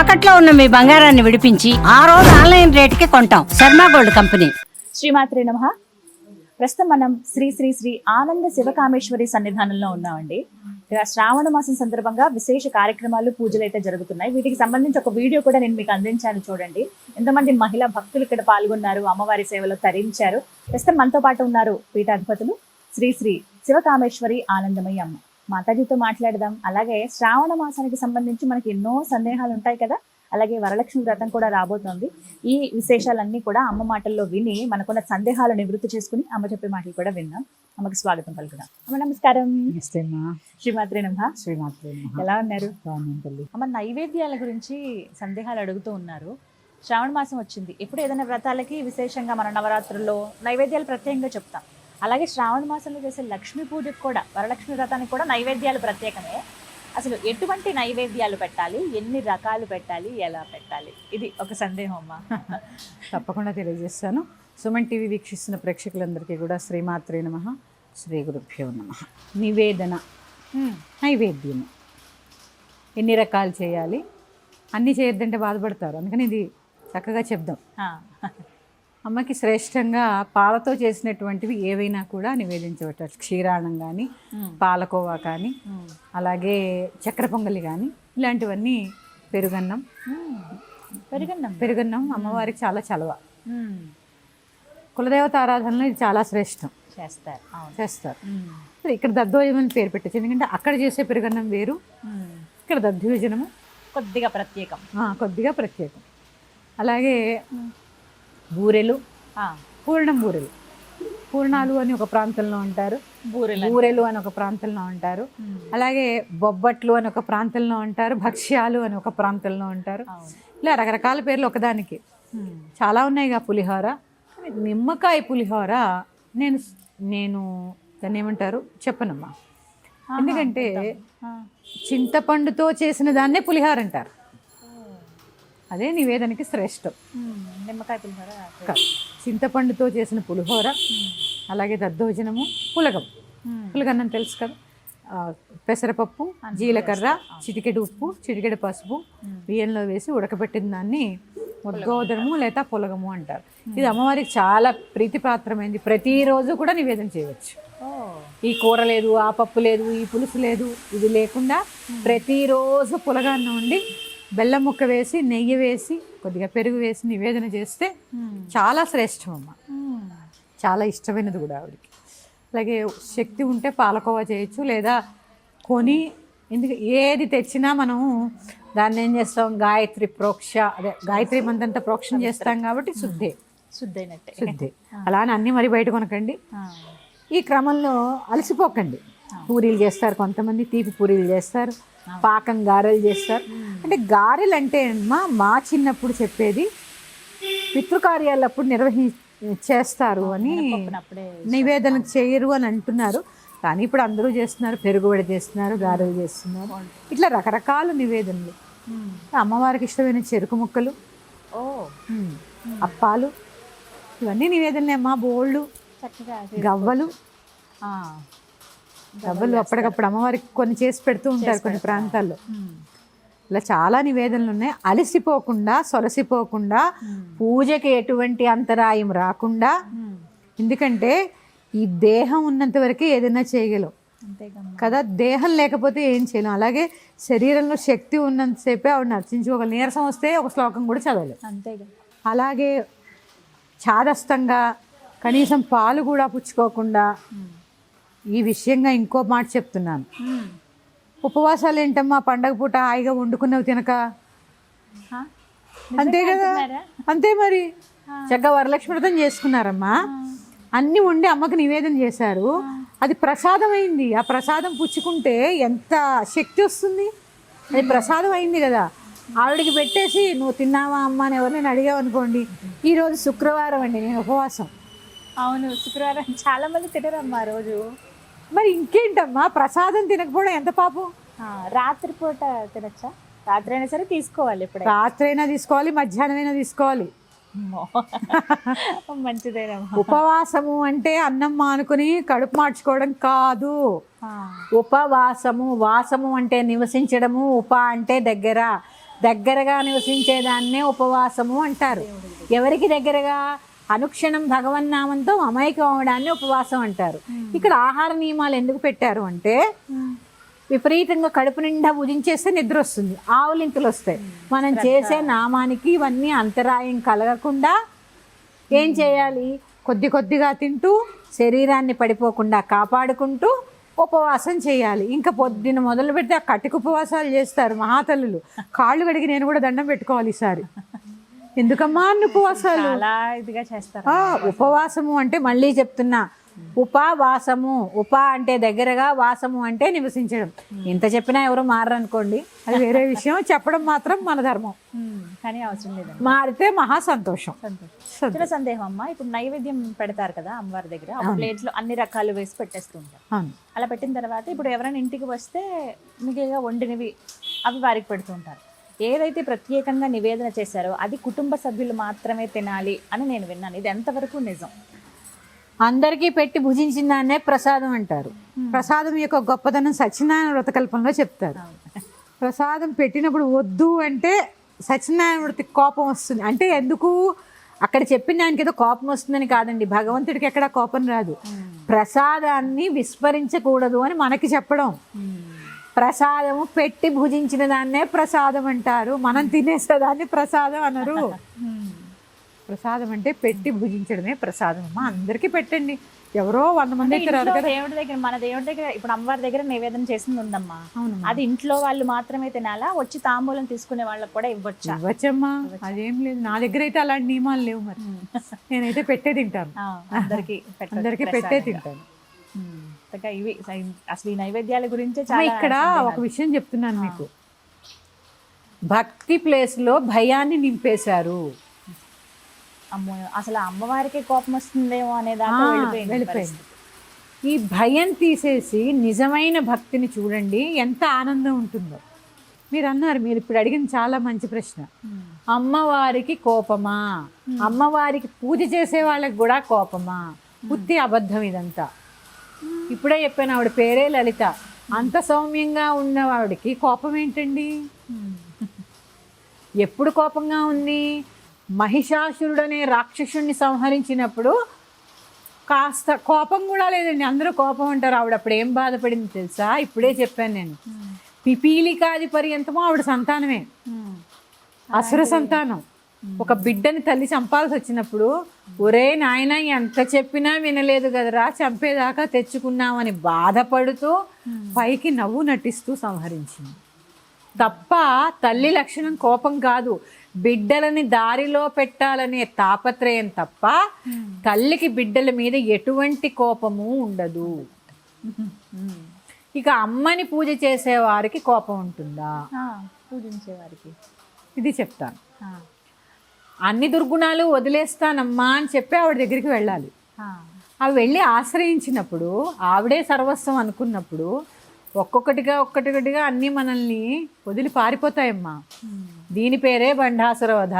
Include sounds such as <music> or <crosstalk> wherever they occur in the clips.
తాకట్లో ఉన్న మీ బంగారాన్ని విడిపించి ఆ రోజు ఆన్లైన్ రేటుకి కొంటాం. Sharma gold company. శ్రీమాత్రి నమ. ప్రస్తుతం మనం శ్రీ శ్రీ శ్రీ ఆనంద శివకామేశ్వరి సన్నిధానంలో ఉన్నామండి. శ్రావణ మాసం సందర్భంగా విశేష కార్యక్రమాలు పూజలు అయితే జరుగుతున్నాయి. వీటికి సంబంధించి ఒక వీడియో కూడా నేను మీకు అందించాను చూడండి. ఎంతమంది మహిళా భక్తులు ఇక్కడ పాల్గొన్నారు అమ్మవారి సేవలో తరించారు. ప్రస్తుతం మనతో పాటు ఉన్నారు పీఠాధిపతులు శ్రీ శ్రీ శివకామేశ్వరి ఆనందమయ్య అమ్మ. మాతాజీతో మాట్లాడదాం. అలాగే శ్రావణ మాసానికి సంబంధించి మనకి ఎన్నో సందేహాలు ఉంటాయి కదా? అలాగే వరలక్ష్మి వ్రతం కూడా రాబోతోంది. ఈ విశేషాలన్నీ కూడా అమ్మ మాటల్లో విని మనకున్న సందేహాలు నివృత్తి చేసుకుని అమ్మ చెప్పే మాటలు కూడా విన్నాం. అమ్మకి స్వాగతం పలుకుదాం. అమ్మ నమస్కారం. శ్రీమాత్రి నమ. శ్రీమాత్రే. ఎలా ఉన్నారు? అమ్మ నైవేద్యాల గురించి సందేహాలు అడుగుతూ ఉన్నారు. శ్రావణ మాసం వచ్చింది. ఎప్పుడు ఏదైనా వ్రతాలకి విశేషంగా మన నవరాత్రుల్లో నైవేద్యాలు ప్రత్యేకంగా చెప్తాం. అలాగే శ్రావణ మాసంలో చేసే లక్ష్మీ పూజకు కూడా వరలక్ష్మి వ్రతానికి కూడా నైవేద్యాలు ప్రత్యేకమే. అసలు ఎటువంటి నైవేద్యాలు పెట్టాలి? ఎన్ని రకాలు పెట్టాలి? ఎలా పెట్టాలి? ఇది ఒక సందేహం అమ్మా. తప్పకుండా తెలియజేస్తాను. సుమన్ టీవీ వీక్షిస్తున్న ప్రేక్షకులందరికీ కూడా శ్రీమాత్రే నమ శ్రీ గురుభ్యో నమ. నివేదన నైవేద్యము. ఎన్ని రకాలు చేయాలి? అన్నీ చేయొద్దంటే బాధపడతారు. అందుకని ఇది చక్కగా చెప్దాం. అమ్మకి శ్రేష్టంగా పాలతో చేసినటువంటివి ఏవైనా కూడా నివేదించవచ్చు క్షీరాణం కానీ పాలకోవా కానీ అలాగే చక్కెర పొంగలి కానీ ఇలాంటివన్నీ పెరుగన్నం. పెరుగన్నం. పెరుగన్నం అమ్మవారికి చాలా చలవ. కులదేవత ఆరాధనలో ఇది చాలా శ్రేష్టం. చేస్తారు. చేస్తారు. ఇక్కడ దద్దోజనం పేరు పెట్టచ్చు. ఎందుకంటే అక్కడ చేసే పెరుగన్నం వేరు. ఇక్కడ దద్దోజనము కొద్దిగా ప్రత్యేకం. కొద్దిగా ప్రత్యేకం. అలాగే బూరెలు. పూర్ణం బూరెలు. పూర్ణాలు అని ఒక ప్రాంతంలో ఉంటారు. బూరెలు బూరెలు అని ఒక ప్రాంతంలో ఉంటారు. అలాగే బొబ్బట్లు అని ఒక ప్రాంతంలో ఉంటారు. భక్ష్యాలు అని ఒక ప్రాంతంలో ఉంటారు. ఇలా రకరకాల పేర్లు ఒకదానికి. చాలా ఉన్నాయిగా పులిహోర. నిమ్మకాయ పులిహోర నేను నేను దాన్ని ఏమంటారు? చెప్పనమ్మా. ఎందుకంటే చింతపండుతో చేసిన దాన్నే పులిహోర అంటారు. అదే నివేదనకి శ్రేష్టం. నిమ్మకాయ పులిహోర. చింతపండుతో చేసిన పులిహోర అలాగే దద్దోజనము పులగం. పులగన్నం తెలుసు కదా? పెసరపప్పు జీలకర్ర చిటికెడు ఉప్పు చిటికెడు పసుపు బియ్యంలో వేసి ఉడకబెట్టిన దాన్ని ముద్గోదరము లేదా పులగము అంటారు. ఇది అమ్మవారికి చాలా ప్రీతిపాత్రమైంది. ప్రతిరోజు కూడా నివేదన చేయవచ్చు. ఈ కూర లేదు ఆ పప్పు లేదు ఈ పులుసు లేదు ఇది లేకుండా ప్రతిరోజు పులగాన్న ఉండి బెల్లం ముక్క వేసి నెయ్యి వేసి కొద్దిగా పెరుగు వేసి నివేదన చేస్తే చాలా శ్రేష్టం అమ్మ చాలా ఇష్టమైనది కూడా ఆవిడకి. అలాగే శక్తి ఉంటే పాలకోవా చేయొచ్చు లేదా కొని ఎందుకు ఏది తెచ్చినా మనం దాన్ని ఏం చేస్తాం? గాయత్రి ప్రోక్ష అదే గాయత్రి మంత్రంతో ప్రోక్షణ చేస్తాం కాబట్టి శుద్ధే. శుద్ధైనట్టే. శుద్ధే. అలా అని అన్నీ మరి బయట కొనకండి. ఈ క్రమంలో అలసిపోకండి. పూరీలు చేస్తారు కొంతమంది తీపి పూరీలు చేస్తారు పాకం గారెలు చేస్తారు. అంటే గారెలు అంటే అమ్మా మా చిన్నప్పుడు చెప్పేది పితృకార్యాలప్పుడు నిర్వహి చేస్తారు అని నివేదన చేయరు అని అంటున్నారు. కానీ ఇప్పుడు అందరూ చేస్తున్నారు పెరుగుబడి చేస్తున్నారు గారెలు చేస్తున్నారు. ఇట్లా రకరకాల నివేదనలు. అమ్మవారికి ఇష్టమైన చెరుకు ముక్కలు ఓ. అప్పాలు ఇవన్నీ నివేదనలే. అమ్మా బోళ్ళు చక్కగా గవ్వలు. గవ్వలు అప్పటికప్పుడు అమ్మవారికి కొన్ని చేసి పెడుతూ ఉంటారు కొన్ని ప్రాంతాల్లో. ఇలా చాలా నివేదనలు ఉన్నాయి అలసిపోకుండా సొలసిపోకుండా పూజకి ఎటువంటి అంతరాయం రాకుండా ఎందుకంటే ఈ దేహం ఉన్నంత వరకే ఏదైనా చేయగలం. కదా దేహం లేకపోతే ఏం చేయలేం. అలాగే శరీరంలో శక్తి ఉన్నంతసేపే ఆవిడ నర్చించుకోగల నీరసం వస్తే ఒక శ్లోకం కూడా చదవలేం. అంతేగా అలాగే చాదస్తంగా కనీసం పాలు కూడా పుచ్చుకోకుండా ఈ విషయంగా ఇంకో మాట చెప్తున్నాను. ఉపవాసాలు ఏంటమ్మా పండగ పూట హాయిగా వండుకున్నవి తినక? అంతే కదా? అంతే మరి. చక్కగా వరలక్ష్మి వ్రతం చేసుకున్నారమ్మా అన్ని వండి అమ్మకి నివేదన చేశారు. అది ప్రసాదం అయింది ఆ ప్రసాదం పుచ్చుకుంటే ఎంత శక్తి వస్తుంది? అది ప్రసాదం అయింది కదా. ఆవిడకి పెట్టేసి నువ్వు తిన్నావా అమ్మ? అని ఎవరిని అడిగావు అనుకోండి ఈరోజు శుక్రవారం అండి నేను ఉపవాసం. అవును శుక్రవారం చాలా మంది తినరమ్మా రోజు. మరి ఇంకేంటమ్మా? ప్రసాదం తినకపోవడం ఎంత పాపం? రాత్రిపూట తినచ్చా? రాత్రి అయినా సరే తీసుకోవాలి ఎప్పుడైనా రాత్రైనా తీసుకోవాలి మధ్యాహ్నమైనా తీసుకోవాలి. అమ్మో. మంచిదేనమ్మా ఉపవాసము అంటే అన్నం మానుకుని కడుపు మార్చుకోవడం కాదు. ఉపవాసము వాసము అంటే నివసించడము ఉప అంటే దగ్గర. దగ్గరగా నివసించేదాన్నే ఉపవాసము అంటారు. ఎవరికి దగ్గరగా? అనుక్షణం భగవన్నామంతో అమాయకం అవడాన్ని ఉపవాసం అంటారు. ఇక్కడ ఆహార నియమాలు ఎందుకు పెట్టారు అంటే విపరీతంగా కడుపు నిండా భుజించేస్తే నిద్ర వస్తుంది ఆవులింతలు వస్తాయి. మనం చేసే నామానికి ఇవన్నీ అంతరాయం కలగకుండా ఏం చేయాలి? కొద్ది కొద్దిగా తింటూ శరీరాన్ని పడిపోకుండా కాపాడుకుంటూ ఉపవాసం చేయాలి. ఇంకా పొద్దున మొదలు పెడితే ఆ కటిక ఉపవాసాలు చేస్తారు మహాతల్లులు. కాళ్ళు కడిగి నేను కూడా దండం పెట్టుకోవాలి ఈసారి. ఎందుకమ్మా ఉపవాసాలు చాలా ఇదిగా చేస్తారు ఉపవాసము అంటే మళ్ళీ చెప్తున్నా. ఉపవాసము ఉప అంటే దగ్గరగా వాసము అంటే నివసించడం. ఇంత చెప్పినా ఎవరు మారనుకోండి అది వేరే విషయం. చెప్పడం మాత్రం మన ధర్మం. కానీ అవసరం లేదండి. మారితే మహా సంతోషం. చిన్న సందేహం అమ్మా. ఇప్పుడు నైవేద్యం పెడతారు కదా అమ్మవారి దగ్గర. ఒక ప్లేట్లో అన్ని రకాలు వేసి పెట్టేస్తూ ఉంటారు. అలా పెట్టిన తర్వాత ఇప్పుడు ఎవరైనా ఇంటికి వస్తే మిగిలిగా వండినవి అవి వారికి పెడుతూ ఉంటారు. ఏదైతే ప్రత్యేకంగా నివేదన చేశారో అది కుటుంబ సభ్యులు మాత్రమే తినాలి అని నేను విన్నాను. ఇది ఎంతవరకు నిజం? అందరికీ పెట్టి భుజించిన దాన్నే ప్రసాదం అంటారు. ప్రసాదం యొక్క గొప్పదనం సత్యనారాయణ వ్రతకల్పంలో చెప్తారు. ప్రసాదం పెట్టినప్పుడు వద్దు అంటే సత్యనారాయణ వ్రతి కోపం వస్తుంది. అంటే ఎందుకు? అక్కడ చెప్పిన దానికి ఏదో కోపం వస్తుందని కాదండి. భగవంతుడికి ఎక్కడ కోపం రాదు. ప్రసాదాన్ని విస్మరించకూడదు అని మనకి చెప్పడం. ప్రసాదము పెట్టి భుజించిన దాన్నే ప్రసాదం అంటారు. మనం తినేసేదాన్ని ప్రసాదం అనరు. ప్రసాదం అంటే పెట్టి భుజించడమే ప్రసాదం అమ్మా. అందరికీ పెట్టండి. ఎవరో వంద మంది కదా. దేవుడి దగ్గర మన దేవుడి దగ్గర ఇప్పుడు అమ్మవారి దగ్గర నివేదన చేసింది ఉందమ్మా. అవును అది ఇంట్లో వాళ్ళు మాత్రమే తినాలా? వచ్చి తాంబూలం తీసుకునే వాళ్ళకి కూడా ఇవ్వచ్చా? ఇవ్వచ్చమ్మా. అదేం లేదు. నా దగ్గర అయితే అలాంటి నియమాలు లేవు మరి. నేనైతే పెట్టే తింటాను. అందరికీ అందరికీ పెట్టే తింటాను. చక్కగా ఇవి అసలు ఈ నైవేద్యాల గురించే చాలా ఇక్కడ ఒక విషయం చెప్తున్నాను మీకు. భక్తి ప్లేస్లో భయాన్ని నింపేశారు. అమ్మో అసలు అమ్మవారికి కోపం వస్తుందేమో అనే దాకా ఆ, వెళ్ళిపోయింది. ఈ భయం తీసేసి నిజమైన భక్తిని చూడండి ఎంత ఆనందం ఉంటుందో. మీరు అన్నారు మీరు ఇప్పుడు అడిగిన చాలా మంచి ప్రశ్న. అమ్మవారికి కోపమా? అమ్మవారికి పూజ చేసే వాళ్ళకి కూడా కోపమా? బుద్ధి అబద్ధం ఇదంతా. ఇప్పుడే చెప్పాను ఆవిడ పేరే లలిత. అంత సౌమ్యంగా ఉన్నవాడికి కోపం ఏంటండి? ఎప్పుడు కోపంగా ఉంది? మహిషాసురుడనే రాక్షసుణ్ణి సంహరించినప్పుడు కాస్త కోపం కూడా లేదండి. అందరూ కోపం అంటారు. ఆవిడ అప్పుడు ఏం బాధపడింది తెలుసా? ఇప్పుడే చెప్పాను నేను. పిపీలికాది పర్యంతమో ఆవిడ సంతానమే. అసుర సంతానం. ఒక బిడ్డని తల్లి చంపాల్సి వచ్చినప్పుడు ఒరే నాయన ఎంత చెప్పినా వినలేదు కదరా చంపేదాకా తెచ్చుకున్నామని బాధపడుతూ పైకి నవ్వు నటిస్తూ సంహరించింది. తప్ప తల్లి లక్షణం కోపం కాదు. బిడ్డలని దారిలో పెట్టాలనే తాపత్రయం తప్ప తల్లికి బిడ్డల మీద ఎటువంటి కోపము ఉండదు. ఇక అమ్మని పూజ చేసే వారికి కోపం ఉంటుందా? ఆ, పూజించే వారికి ఇది చెప్తాను. అన్ని దుర్గుణాలు వదిలేస్తానమ్మా అని చెప్పి ఆవిడ దగ్గరికి వెళ్ళాలి. అవి వెళ్ళి ఆశ్రయించినప్పుడు ఆవిడే సర్వస్వం అనుకున్నప్పుడు ఒక్కొక్కటిగా ఒక్కటిగా అన్నీ మనల్ని వదిలి పారిపోతాయమ్మా. దీని పేరే బండాసుర వధ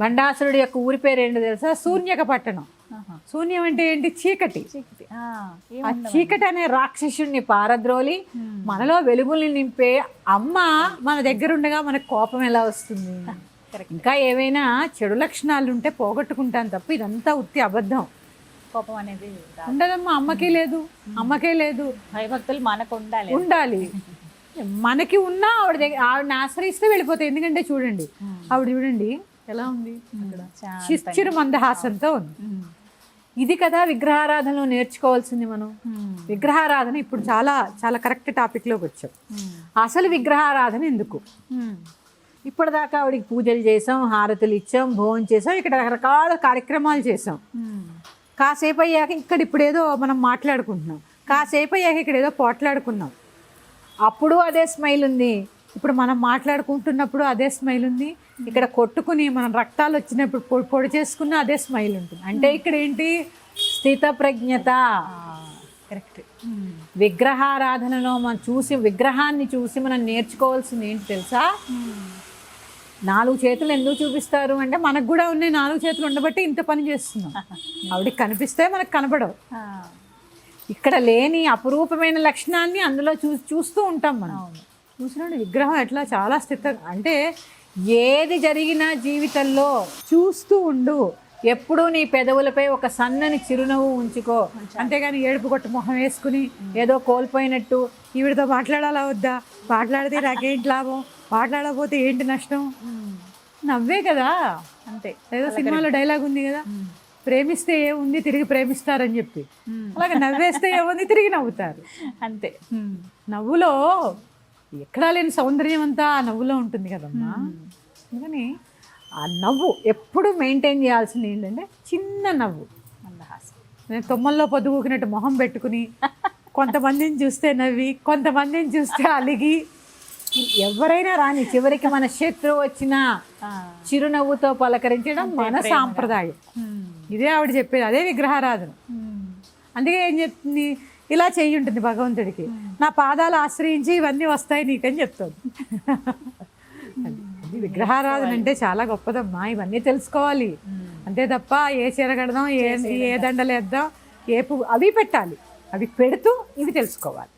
బండాసురుడి యొక్క ఊరి పేరు ఏంటో తెలుసా? శూన్యక పట్టణం. శూన్యం అంటే ఏంటి? చీకటి. ఆ. చీకటి అనే రాక్షసుడిని పారద్రోలి మనలో వెలుగుల్ని నింపే అమ్మ మన దగ్గర ఉండగా మనకు కోపం ఎలా వస్తుంది. <laughs> ఇంకా ఏవైనా చెడు లక్షణాలు ఉంటే పోగొట్టుకుంటాను తప్ప ఇదంతా ఉత్తి అబద్ధం. కోపం అనేది రాదు. ఉండదమ్మా అమ్మకే లేదు. అమ్మకే లేదు. భయభక్తులు మనకు ఉండాలి. ఉండాలి. మనకి ఉన్నా ఆవిడ దగ్గర ఆవిడని ఆశ్రయిస్తే వెళ్ళిపోతాయి. ఎందుకంటే చూడండి ఆవిడ చూడండి. ఎలా ఉంది? చా- శిష్యురు మందహాసంతో ఉంది. ఇది కదా విగ్రహారాధనలో నేర్చుకోవాల్సింది మనం. విగ్రహారాధన ఇప్పుడు చాలా చాలా కరెక్ట్ టాపిక్లోకి వచ్చాం. అసలు విగ్రహారాధన ఎందుకు? ఇప్పటిదాకా ఆవిడకి పూజలు చేసాం హారతులు ఇచ్చాం భోజనం చేసాం ఇక్కడ రకరకాల కార్యక్రమాలు చేసాం. కాసేపు అయ్యాక ఇక్కడ ఇప్పుడు ఏదో మనం మాట్లాడుకుంటున్నాం. కాసేపు అయ్యాక ఇక్కడ ఏదో పోట్లాడుకున్నాం. అప్పుడు అదే స్మైల్ ఉంది. ఇప్పుడు మనం మాట్లాడుకుంటున్నప్పుడు అదే స్మైల్ ఉంది. ఇక్కడ కొట్టుకుని మనం రక్తాలు వచ్చినప్పుడు పొడి పొడి చేసుకున్న అదే స్మైల్ ఉంటుంది. అంటే ఇక్కడ ఏంటి? స్థిత ప్రజ్ఞత కరెక్ట్. విగ్రహారాధనలో మనం చూసి విగ్రహాన్ని చూసి మనం నేర్చుకోవాల్సింది ఏంటి తెలుసా? నాలుగు చేతులు ఎందుకు చూపిస్తారు అంటే మనకు కూడా ఉన్నాయి నాలుగు చేతులు ఉండబట్టి ఇంత పని చేస్తున్నాం. <laughs> ఆవిడకి కనిపిస్తే మనకు కనపడవు ఇక్కడ లేని అపురూపమైన లక్షణాన్ని అందులో చూ చూస్తూ ఉంటాం మనం. చూసినాడు విగ్రహం ఎట్లా చాలా స్థిత అంటే ఏది జరిగినా జీవితంలో చూస్తూ ఉండు. ఎప్పుడూ నీ పెదవులపై ఒక సన్నని చిరునవ్వు ఉంచుకో. అంతేగాని ఏడుపు కొట్టు మొహం వేసుకుని ఏదో కోల్పోయినట్టు ఈవిడతో మాట్లాడాలా వద్దా? మాట్లాడితే నాకేంటి లాభం? మాట్లాడకపోతే ఏంటి నష్టం? నవ్వే కదా? అంతే. ఏదో సినిమాలో డైలాగ్ ఉంది కదా? ప్రేమిస్తే ఏముంది తిరిగి ప్రేమిస్తారని చెప్పి. అలాగే నవ్వేస్తే ఏముంది తిరిగి నవ్వుతారు. అంతే. నవ్వులో ఎక్కడా లేని సౌందర్యం అంతా ఆ నవ్వులో ఉంటుంది కదమ్మా. అందుకని ఆ నవ్వు ఎప్పుడు మెయింటైన్ చేయాల్సింది ఏంటంటే చిన్న నవ్వు. నేను తొమ్మల్లో పొద్దుగూకినట్టు మొహం పెట్టుకుని కొంతమందిని చూస్తే నవ్వి కొంతమందిని చూస్తే అలిగి ఎవరైనా రాని చివరికి మన శత్రువు వచ్చినా. చిరునవ్వుతో పలకరించడం మన సాంప్రదాయం. ఇదే ఆవిడ చెప్పేది అదే విగ్రహారాధన. అందుకే ఏం చెప్తుంది? ఇలా చెయ్యి ఉంటుంది భగవంతుడికి. నా పాదాలు ఆశ్రయించి ఇవన్నీ వస్తాయి నీకని చెప్తుంది. అది విగ్రహారాధన అంటే చాలా గొప్పదమ్మా. ఇవన్నీ తెలుసుకోవాలి. అంతే తప్ప ఏ చీర కడదాం ఏ ఏ దండలు వేద్దాం ఏ పువ్వు అవి పెట్టాలి. అవి పెడుతూ ఇవి తెలుసుకోవాలి.